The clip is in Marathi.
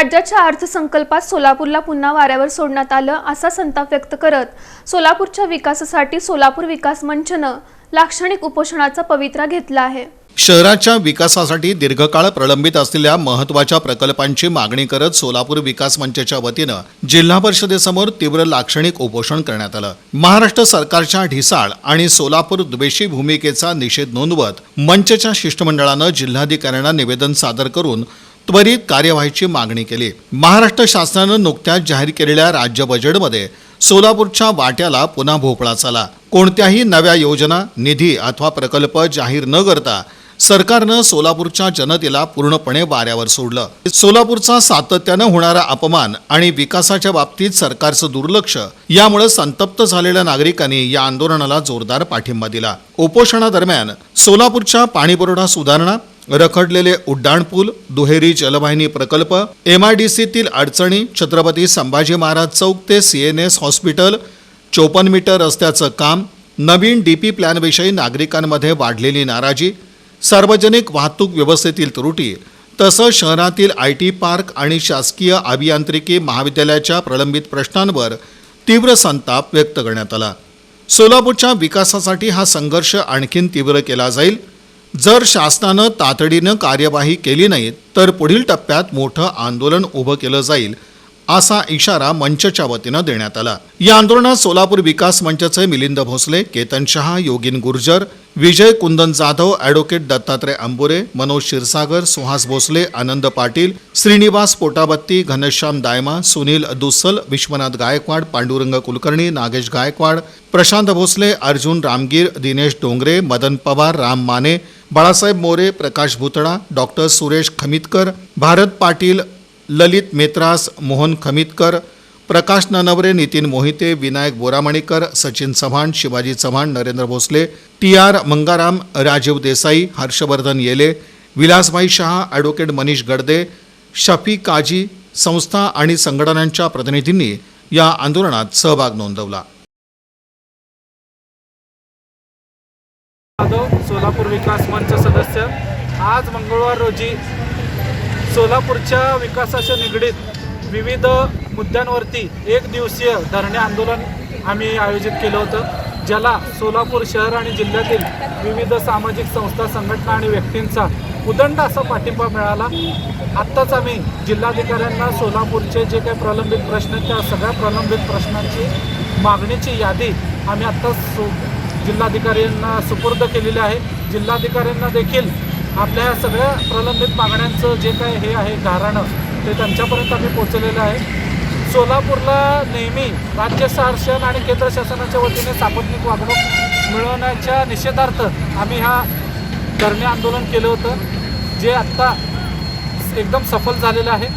राज्याच्या अर्थसंकल्पात सोलापूरला पुन्हा वाऱ्यावर सोडण्यात आलं असा संताप व्यक्त करत सोलापूरच्या विकासासाठी सोलापूर विकास मंचनं लाक्षणिक उपोषणाचा पवित्रा घेतला आहे. शहराच्या विकासासाठी दीर्घकाळ प्रलंबित असलेल्या महत्त्वाच्या प्रकल्पांची मागणी करत सोलापूर विकास मंचाच्या वतीनं जिल्हा परिषदेसमोर तीव्र लाक्षणिक उपोषण करण्यात आलं. महाराष्ट्र सरकारच्या ढिसाळ आणि सोलापूर द्वेषी भूमिकेचा निषेध नोंदवत मंचच्या शिष्टमंडळानं जिल्हाधिकाऱ्यांना निवेदन सादर करून त्वरित कार्यवाहीची मागणी केली. महाराष्ट्र शासनानं नुकत्याच जाहीर केलेल्या राज्य बजेटमध्ये सोलापूरच्या वाट्याला पुन्हा भोपळा चाला. कोणत्याही नव्या योजना निधी अथवा प्रकल्प जाहीर न करता सरकारनं सोलापूरच्या जनतेला पूर्णपणे वाऱ्यावर सोडलं. सोलापूरचा सातत्यानं होणारा अपमान आणि विकासाच्या बाबतीत सरकारचं दुर्लक्ष यामुळे संतप्त झालेल्या नागरिकांनी या आंदोलनाला जोरदार पाठिंबा दिला. उपोषणादरम्यान सोलापूरच्या पाणीपुरवठा सुधारणा रखडलेले उड्डाणपूल दुहेरी जलवाहिनी प्रकल्प एमआयडीसीतील अडचणी छत्रपती संभाजी महाराज चौक ते सीएनएस हॉस्पिटल चोपन्न मीटर रस्त्याचं काम नवीन डी पी प्लॅनविषयी नागरिकांमध्ये वाढलेली नाराजी सार्वजनिक वाहतूक व्यवस्थेतील त्रुटी तसंच शहरातील आय टी पार्क आणि शासकीय अभियांत्रिकी महाविद्यालयाच्या प्रलंबित प्रश्नांवर तीव्र संताप व्यक्त करण्यात आला. सोलापूरच्या विकासासाठी हा संघर्ष आणखीन तीव्र केला जाईल जर शासनानं तातडीनं कार्यवाही केली नाही तर पुढील टप्प्यात मोठं आंदोलन उभं केलं जाईल असा इशारा मंचच्या वतीनं देण्यात आला. या आंदोलनात सोलापूर विकास मंचचे Milind Bhosale Ketan Shah Yogin Gurjar Vijay Kundan Jadhav advocate Dattatray Ambure Manoj Kshirsagar Suhas Bhosale Anand Patil Shrinivas Potabatti Ghanshyam Dayma Sunil Dussal Vishwanath Gaikwad Pandurang Kulkarni Nagesh Gaikwad Prashant Bhosale Arjun Ramgir Dinesh Dongre Madan Pawar Ram Mane Balasaheb More Prakash Bhutada doctor Suresh Khamitkar Bharat Patil Lalit Metras Mohan Khamitkar Prakash Nanaware Nitin Mohite Vinayak Boramanikar Sachin Chavan Shivaji Chavan Narendra Bhosale T R Mangaram Rajiv Desai Harshvardhan येले विलासभाई शहा ॲडव्होकेट मनीष गडदे शफी काजी संस्था आणि संघटनांच्या प्रतिनिधींनी या आंदोलनात सहभाग नोंदवला. जाधव सोलापूर विकास मंच सदस्य. आज मंगळवार रोजी सोलापूरच्या विकासाच्या निगडीत विविध मुद्द्यांवरती एक दिवसीय धरणे आंदोलन आम्ही आयोजित केलं होतं ज्याला सोलापूर शहर आणि जिल्ह्यातील विविध सामाजिक संस्था संघटना आणि व्यक्तींचा उदंड असा पाठिंबा मिळाला. आत्ताच आम्ही जिल्हाधिकाऱ्यांना सोलापूरचे जे काही प्रलंबित प्रश्न त्या सगळ्या प्रलंबित प्रश्नांची मागणीची यादी आम्ही आत्ताच जिल्हाधिकाऱ्यांना सुपूर्द केलेली आहे. जिल्हाधिकाऱ्यांना देखील आपल्या ह्या सगळ्या प्रलंबित मागण्यांचं जे काय हे आहे गाराणं ते त्यांच्यापर्यंत आम्ही पोचलेलं आहे. सोलापूरला नेहमी राज्य शासन आणि केंद्र शासनाच्या वतीने सापत्निक वागणूक मिळवण्याच्या निषेधार्थ आम्ही हा धरणे आंदोलन केलं होतं. जे आत्ता एकदम सफल झालेलं आहे.